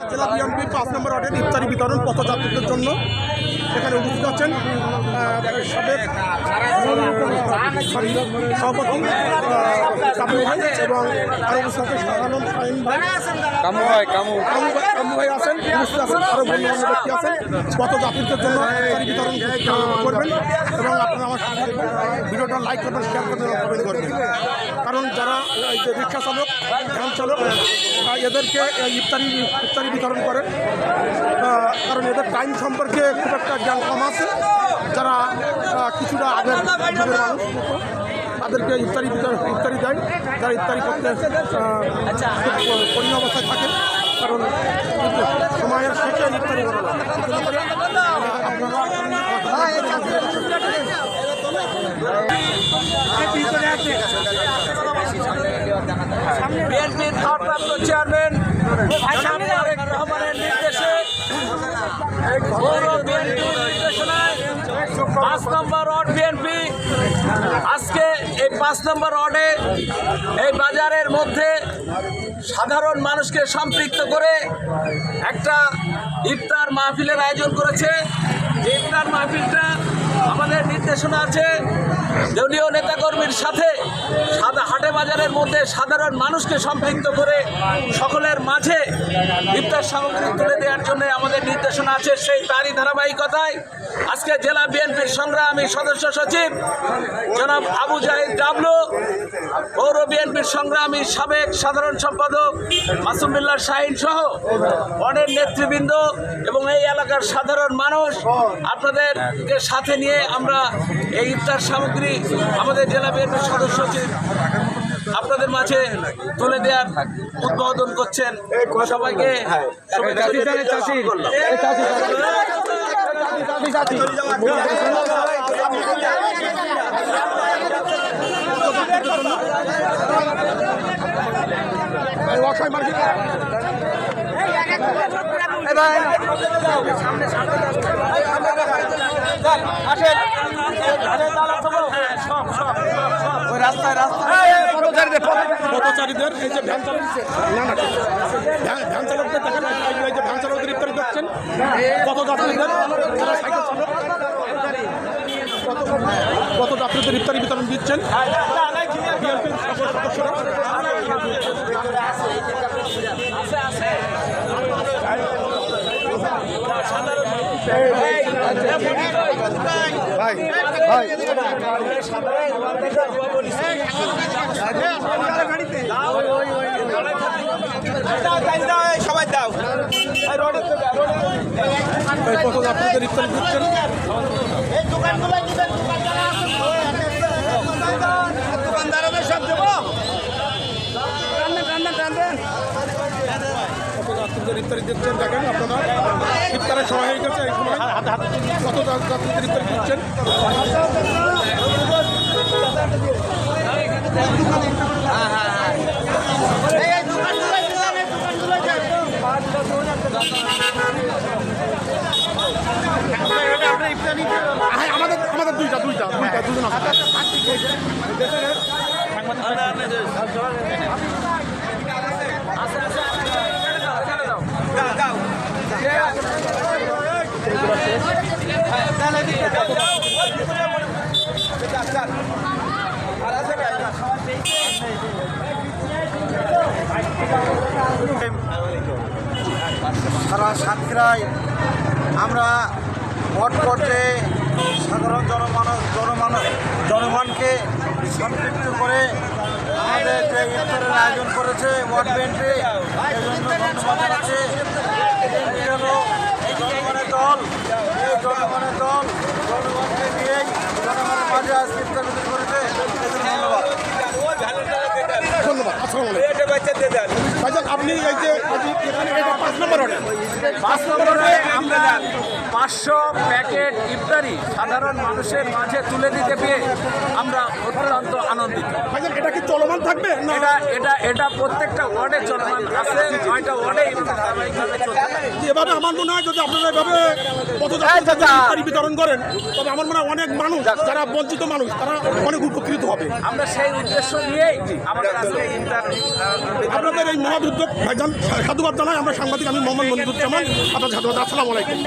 জেলা বিএনপি পাঁচ নম্বর ওয়ার্ডের ইফতারি বিতরণ পথযাত্রীদের জন্য এখানে উপস্থিত আছেন সাবেক সভাপতি এবং আরও আছেন শাহ আলম ভাই। কামু ভাই কামু। কামু ভাই আছেন উপস্থিত আছেন আরও গণ্যমান্য ব্যক্তি আছেন। পথযাত্রীদের জন্য বিতরণ করবেন এবং আপনারা আমার ভিডিওটা লাইক করবেন শেয়ার করবেন এবং কমেন্ট করবেন। কারণ যারা রিক্সা চালক ভ্যান চালক এদেরকে ইফতারি ইফতারি বিতরণ করেন কারণ এদের টাইম সম্পর্কে খুব একটা জ্ঞান কম আছে। যারা কিছুটা আগের মানুষ। তাদেরকে ইফতারি ইফতারি দেয় যারা ইফতারি করতে কঠিন অবস্থায় থাকে কারণ সময়ের শেষে ইফতারি করা চেয়ারম্যান এই পাঁচ নম্বর ওয়ার্ডে, এই বাজারের মধ্যে সাধারণ মানুষকে সম্পৃক্ত করে একটা ইফতার মাহফিলের আয়োজন করেছে। ইফতার মাহফিলটা আমাদের নির্দেশনা আছে, দলীয় নেতাকর্মীর সাথে সাদা হাটে বাজারের মধ্যে সাধারণ মানুষকে সম্পৃক্ত করে সকলের মাঝে ইফতার সামগ্রী তুলে দেওয়ার জন্য আমাদের নির্দেশনা আছে সেই তারই ধারাবাহিকতায়। আজকে জেলা বিএনপির সংগ্রামী সদস্য সচিব জনাব আবু জাহিদ ডাবলু, পৌর বিএনপির সংগ্রামী সাবেক সাধারণ সম্পাদক মাসুম বিল্লাহ শাহিন সহ অনেক নেতৃবৃন্দ এবং এই এলাকার সাধারণ মানুষ আপনাদেরকে সাথে নিয়ে আমরা এই ইফতার সামগ্রী আমাদের জেলা বিএনপির সদস্য সচিব আপনাদের মাঝে তুলে দেওয়ার উদ্বোধন করছেন। সবাইকে অক্ষয় মার্কেট। পথচারীদের এই যে ভ্যান চালক না না ভ্যান- চালকদের দেখেন এই যে- ভ্যান চালকদের ইফতারি দিচ্ছেন পথযাত্রীদের চালক পথযাত্রীদের ইফতারি বিতরণ দিচ্ছেন সকল সদস্যরা সবাই দাও এই পথযাত্রীদের ইফতারি দোকানদারদের সব দেবো পথযাত্রীদের ইফতারি দিচ্ছেন দেখেন আপনারা ইফতারের সময় হয়ে গেছে এই সময় পথযাত্রীদের ইফতারি হ্যাঁ, আমাদের আমাদের দুইটা দুইটা দুইটা দুজন আছে সারা সাতক্ষীরায় আমরা ভোট করতে সাধারণ জনমানস জনমানস জনগণকে সম্পৃক্ত করে আমাদের যে ইফতারের আয়োজন করেছে ওয়ার্ড বিএনপি এজন্য ধন্যবাদ জানাচ্ছি বিএনপি হলো এই জনগণের দল এই জনগণের দল জনগণকে নিয়েই জনগণের মাঝে আজ বিতরণ করেছে। ধন্যবাদ। ধন্যবাদ। আসসালামু আলাইকুম। ভাইজান আপনি এই যে আজ এখানে এটা পাঁচ নম্বর অর্ডার পাঁচ নম্বরে আমরা পাঁচশো প্যাকেট ইফতারি সাধারণ মানুষের মাঝে তুলে দিতে পেরে আমরা অত্যন্ত আনন্দিত। এটা কি চলমান থাকবে এটা এটা এটা প্রত্যেকটা ওয়ার্ডে চলমান আছে নয়টা ওয়ার্ডে ইফতার ধারাবাহিকভাবে এভাবে আমার মনে হয় যদি আপনারা এভাবে পথযাত্রীদের বিতরণ করেন তবে আমার মনে হয় অনেক মানুষ যারা বঞ্চিত মানুষ তারা অনেক উপকৃত হবে। আমরা সেই উদ্দেশ্য নিয়েই আপনাদের এই মহৎ উদ্যোগ ভাইজান সাধুবাদ জানাই। আমরা সাংবাদিক আমি মোহাম্মদ মনিরুজ্জামান আপনার সাধুবাদ আসসালামু আলাইকুম।